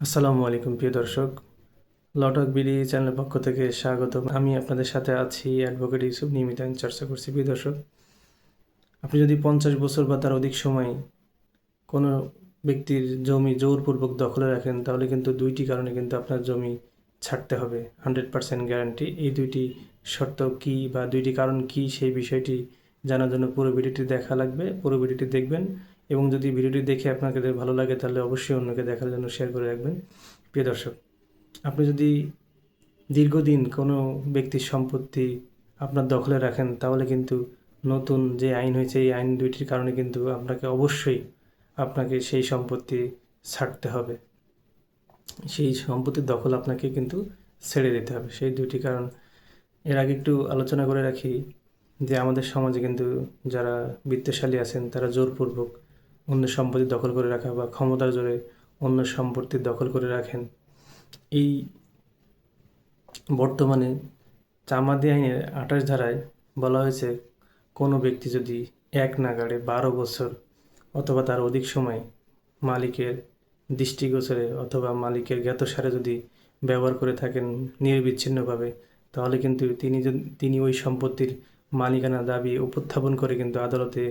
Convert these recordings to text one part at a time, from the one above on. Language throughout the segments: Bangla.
আসসালামু আলাইকুম, প্রিয় দর্শক। লটক বিডি চ্যানেলের পক্ষ থেকে স্বাগত আমি আপনাদের সাথে আছি অ্যাডভোকেট ইউসুফ নিয়মিত আমি চর্চা করছি, প্রিয় দর্শক। আপনি যদি পঞ্চাশ বছর বা তার অধিক সময় কোনো ব্যক্তির জমি জোরপূর্বক দখলে রাখেন, তাহলে কিন্তু দুইটি কারণে কিন্তু আপনার জমি ছাড়তে হবে। Hundred percent guarantee. এই দুইটি শর্ত কী বা দুইটি কারণ কী, সেই বিষয়টি জানার জন্য পুরো ভিডিওটি দেখা লাগবে। পুরো ভিডিওটি দেখবেন। এবং যদি ভিডিওটি দেখে আপনাকে ভালো লাগে, তাহলে অবশ্যই অন্যকে দেখার জন্য শেয়ার করে রাখবেন। প্রিয় দর্শক, আপনি যদি দীর্ঘদিন কোনো ব্যক্তির সম্পত্তি আপনার দখলে রাখেন, তাহলে কিন্তু নতুন যে আইন হয়েছে, এই আইন দুইটির কারণে কিন্তু আপনাকে অবশ্যই আপনাকে সেই সম্পত্তি ছাড়তে হবে। সেই সম্পত্তির দখল আপনাকে কিন্তু ছেড়ে দিতে হবে। সেই দুইটি কারণ। এর আগে একটু আলোচনা করে রাখি যে আমাদের সমাজে কিন্তু যারা বিত্তশালী আছেন, তারা জোরপূর্বক অন্য সম্পত্তি দখল করে রাখা বা ক্ষমতার জোরে অন্য সম্পত্তি দখল করে রাখেন। এই বর্তমানে চামাদি আইনের আঠাশ ধারায় বলা হয়েছে, কোনো ব্যক্তি যদি এক নাগাড়ে বারো বছর অথবা তার অধিক সময় মালিকের দৃষ্টিগোচরে অথবা মালিকের জ্ঞাতসারে যদি ব্যবহার করে থাকেন নির্বিচ্ছিন্নভাবে, তাহলে কিন্তু তিনি তিনি ওই সম্পত্তির মালিকানা দাবি উপস্থাপন করে কিন্তু আদালতে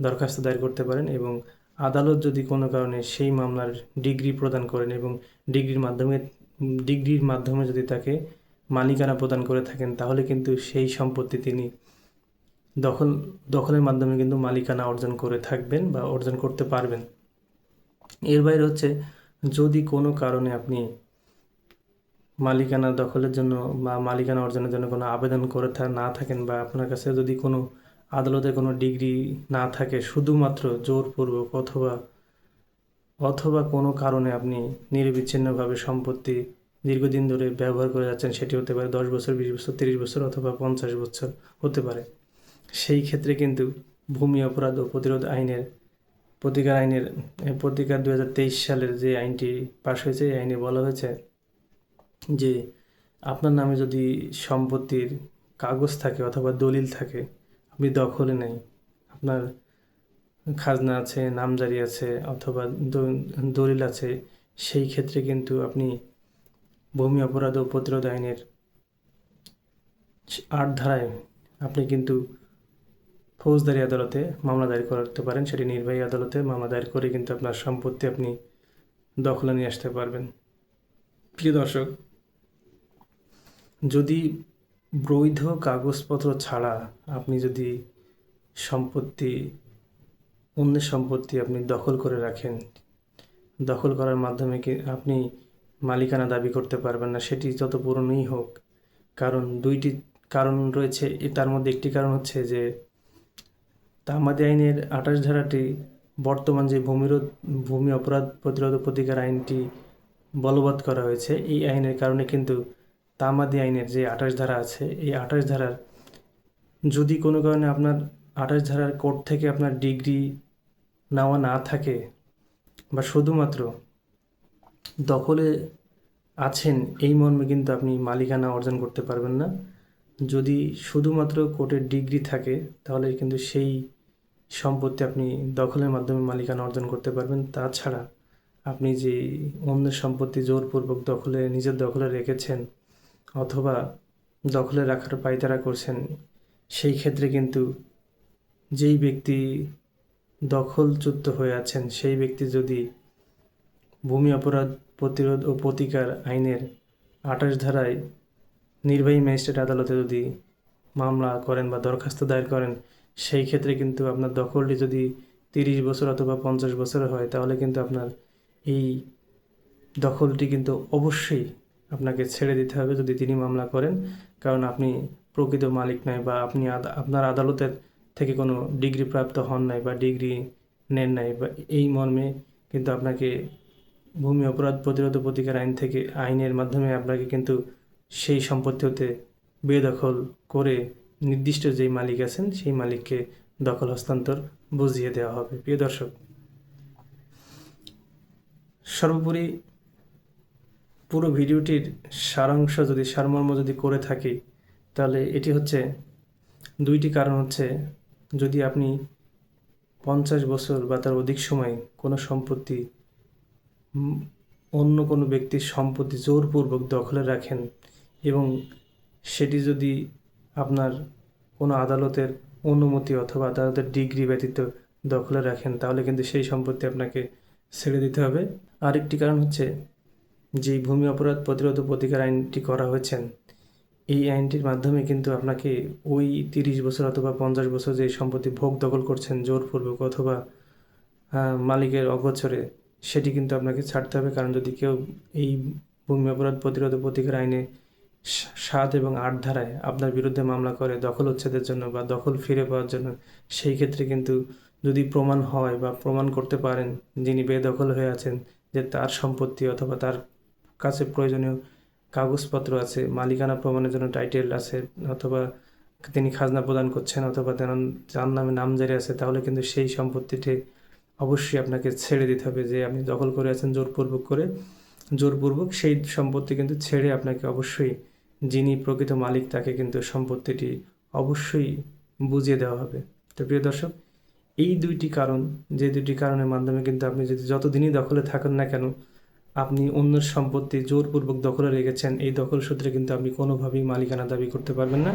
দরখাস্ত দায়ের করতে পারেন এবং আদালত যদি কোনো কারণে সেই মামলার ডিগ্রি প্রদান করেন এবং ডিগ্রির মাধ্যমে ডিগ্রির মাধ্যমে যদি তাকে মালিকানা প্রদান করে থাকেন, তাহলে কিন্তু সেই সম্পত্তি তিনি দখল, দখলের মাধ্যমে কিন্তু মালিকানা অর্জন করে থাকবেন বা অর্জন করতে পারবেন। এর বাইরে হচ্ছে, যদি কোনো কারণে আপনি মালিকানা দখলের জন্য বা মালিকানা অর্জনের জন্য কোনো আবেদন করে না থাকেন বা আপনার কাছে যদি কোনো আদালতে কোনো ডিগ্রি না থাকে, শুধুমাত্র জোরপূর্বক অথবা অথবা কোনো কারণে আপনি নিরবিচ্ছিন্নভাবে সম্পত্তি দীর্ঘদিন ধরে ব্যবহার করে যাচ্ছেন, সেটি হতে পারে দশ বছর, বিশ বছর, তিরিশ বছর অথবা পঞ্চাশ বছর হতে পারে। সেই ক্ষেত্রে কিন্তু ভূমি অপরাধ ও প্রতিরোধ আইনের, প্রতিকার আইনের প্রতিকার দু হাজার তেইশ সালের যে আইনটি পাশ হয়েছে, এই আইনে বলা হয়েছে যে, আপনার নামে যদি সম্পত্তির কাগজ থাকে অথবা দলিল থাকে আপনি দখলে নেই। আপনার খাজনা আছে, নামজারি আছে অথবা দলিল আছে, সেই ক্ষেত্রে কিন্তু আপনি ভূমি অপরাধ ও প্রতিরোধ আইনের আট ধারায় আপনি কিন্তু ফৌজদারি আদালতে মামলা দায়ের করতে পারেন। সেটি নির্বাহী আদালতে মামলা দায়ের করে কিন্তু আপনার সম্পত্তি আপনি দখলে নিয়ে আসতে পারবেন। প্রিয় দর্শক, যদি বৈধ কাগজপত্র ছাড়া আপনি যদি সম্পত্তি অন্যের সম্পত্তি আপনি দখল করে রাখেন, দখল করার মাধ্যমে কি আপনি মালিকানা দাবি করতে পারবেন না, সেটি যত পুরনোই হোক। কারণ দুইটি কারণ রয়েছে। তার মধ্যে একটি কারণ হচ্ছে যে, তামাদি আইনের আঠাশ ধারাটি বর্তমান যে ভূমিরোধ, ভূমি অপরাধ প্রতিরোধ প্রতিকার আইনটি বলবৎ করা হয়েছে, এই আইনের কারণে কিন্তু তামাদি আইনের যে আঠাশ ধারা আছে, এই আঠাশ ধারার যদি কোনো কারণে আপনার আঠাশ ধারার কোর্ট থেকে আপনার ডিগ্রি নেওয়া না থাকে বা শুধুমাত্র দখলে আছেন, এই মর্মে কিন্তু আপনি মালিকানা অর্জন করতে পারবেন না। যদি শুধুমাত্র কোর্টের ডিগ্রি থাকে, তাহলে কিন্তু সেই সম্পত্তি আপনি দখলের মাধ্যমে মালিকানা অর্জন করতে পারবেন। তাছাড়া আপনি যে অন্য সম্পত্তি জোরপূর্বক দখলে, নিজের দখলে রেখেছেন অথবা দখলে রাখার পায়তারা করছেন, সেই ক্ষেত্রে কিন্তু যেই ব্যক্তি দখলচ্যুত হয়ে আছেন, সেই ব্যক্তি যদি ভূমি অপরাধ প্রতিরোধ ও প্রতিকার আইনের আঠাশ ধারায় নির্বাহী ম্যাজিস্ট্রেট আদালতে যদি মামলা করেন বা দরখাস্ত দায়ের করেন, সেই ক্ষেত্রে কিন্তু আপনার দখলটি যদি তিরিশ বছর অথবা পঞ্চাশ বছর হয়, তাহলে কিন্তু আপনার এই দখলটি কিন্তু অবশ্যই আপনাকে ছেড়ে দিতে হবে যদি তিনি মামলা করেন। কারণ আপনি প্রকৃত মালিক নাই বা আপনি আপনার আদালতের থেকে কোনো ডিগ্রি প্রাপ্ত হন নাই বা ডিগ্রি নেন নাই বা এই মর্মে কিন্তু আপনাকে ভূমি অপরাধ প্রতিরোধ প্রতিকার আইন থেকে, আইনের মাধ্যমে আপনাকে কিন্তু সেই সম্পত্তি হতে বেদখল করে নির্দিষ্ট যেই মালিক আছেন সেই মালিককে দখল, হস্তান্তর বুঝিয়ে দেওয়া হবে। প্রিয় দর্শক, সর্বোপরি পুরো ভিডিওটির সারাংশ যদি সারমর্ম যদি করে থাকি, তাহলে এটি হচ্ছে, দুইটি কারণ হচ্ছে, যদি আপনি পঞ্চাশ বছর বা তার অধিক সময় কোনো সম্পত্তি অন্য কোনো ব্যক্তির সম্পত্তি জোরপূর্বক দখলে রাখেন এবং সেটি যদি আপনার কোনো আদালতের অনুমতি অথবা আদালতের ডিগ্রি ব্যতীত দখলে রাখেন, তাহলে কিন্তু সেই সম্পত্তি আপনাকে ছেড়ে দিতে হবে। আরেকটি কারণ হচ্ছে যেই ভূমি অপরাধ প্রতিরোধ প্রতিকার আইনটি করা হয়েছেন, এই আইনটির মাধ্যমে কিন্তু আপনাকে ওই তিরিশ বছর অথবা পঞ্চাশ বছর যে সম্পত্তি ভোগ দখল করছেন জোরপূর্বক অথবা মালিকের অগোচরে, সেটি কিন্তু আপনাকে ছাড়তে হবে। কারণ যদি কেউ এই ভূমি অপরাধ প্রতিরোধ প্রতিকার আইনে সাত এবং আট ধারায় আপনার বিরুদ্ধে মামলা করে দখল উচ্ছেদের জন্য বা দখল ফিরে পাওয়ার জন্য, সেই ক্ষেত্রে কিন্তু যদি প্রমাণ হয় বা প্রমাণ করতে পারেন যিনি বেদখল হয়ে আছেন যে তার সম্পত্তি অথবা তার কাছে প্রয়োজনীয় কাগজপত্র আছে, মালিকানা প্রমাণের জন্য টাইটেল আছে, অথবা তিনি খাজনা প্রদান করছেন অথবা তার যার নামে নামজারি আছে, তাহলে কিন্তু সেই সম্পত্তিটি অবশ্যই আপনাকে ছেড়ে দিতে হবে যে আপনি দখল করে আছেন জোরপূর্বক করে। জোরপূর্বক সেই সম্পত্তি কিন্তু ছেড়ে আপনাকে অবশ্যই যিনি প্রকৃত মালিক তাকে কিন্তু সম্পত্তিটি অবশ্যই বুঝিয়ে দেওয়া হবে। তো প্রিয় দর্শক, এই দুইটি কারণ, যে দুইটি কারণের মাধ্যমে কিন্তু আপনি যদি যতদিনই দখলে থাকেন না কেন আপনি অন্যের সম্পত্তি জোরপূর্বক দখলে রেখেছেন, এই দখল সূত্রে কিন্তু আপনি কোনোভাবেই মালিকানা দাবি করতে পারবেন না।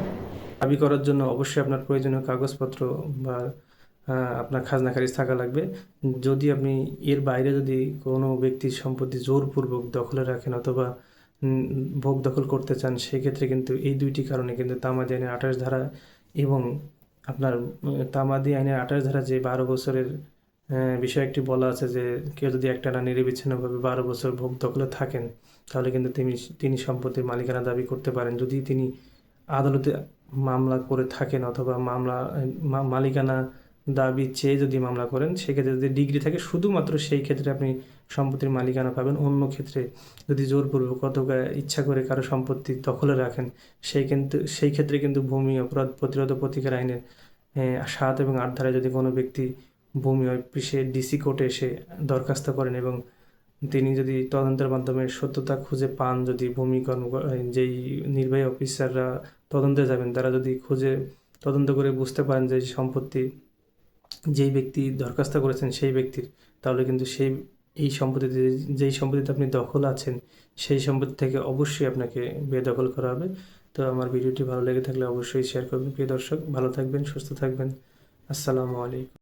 দাবি করার জন্য অবশ্যই আপনার প্রয়োজনীয় কাগজপত্র বা আপনার খাজনা থাকা লাগবে। যদি আপনি এর বাইরে যদি কোনো ব্যক্তির সম্পত্তি জোরপূর্বক দখলে রাখেন অথবা ভোগ দখল করতে চান, সেক্ষেত্রে কিন্তু এই দুইটি কারণে কিন্তু তামাদি আইনের আঠাশ ধারা এবং আপনার তামাদি আইনের আঠাশ ধারা যে বারো বছরের বিষয় একটি বলা আছে যে কেউ যদি একটানা নিরবিচ্ছিন্নভাবে বারো বছর ভোগ দখলে থাকেন, তাহলে কিন্তু তিনি তিনি সম্পত্তির মালিকানা দাবি করতে পারেন। যদি তিনি আদালতে মামলা করে থাকেন অথবা মামলা মালিকানা দাবি চেয়ে যদি মামলা করেন, সেক্ষেত্রে যদি ডিগ্রি থাকে, শুধুমাত্র সেই ক্ষেত্রে আপনি সম্পত্তির মালিকানা পাবেন। অন্য ক্ষেত্রে যদি জোরপূর্বক অথবা ইচ্ছা করে কারও সম্পত্তি দখলে রাখেন, সেই কিন্তু, সেই ক্ষেত্রে কিন্তু ভূমি অপরাধ প্রতিরোধ প্রতিকার আইনের সাত এবং আট ধারায় যদি কোনো ব্যক্তি ভূমি অফিসে ডিসি কোর্টে এসে দরখাস্ত করেন এবং তিনি যদি তদন্তের মাধ্যমে সত্যতা খুঁজে পান, যদি ভূমি কর্ম যেই নির্বাহী অফিসাররা তদন্তে যাবেন, তারা যদি খুঁজে তদন্ত করে বুঝতে পারেন যে সম্পত্তি যেই ব্যক্তি দরখাস্ত করেছেন সেই ব্যক্তির, তাহলে কিন্তু সেই, এই সম্পত্তিতে যেই সম্পত্তিতে আপনি দখল আছেন, সেই সম্পত্তি থেকে অবশ্যই আপনাকে বেদখল করা হবে। তো আমার ভিডিওটি ভালো লেগে থাকলে অবশ্যই শেয়ার করবেন। প্রিয় দর্শক, ভালো থাকবেন, সুস্থ থাকবেন। আসসালামু আলাইকুম।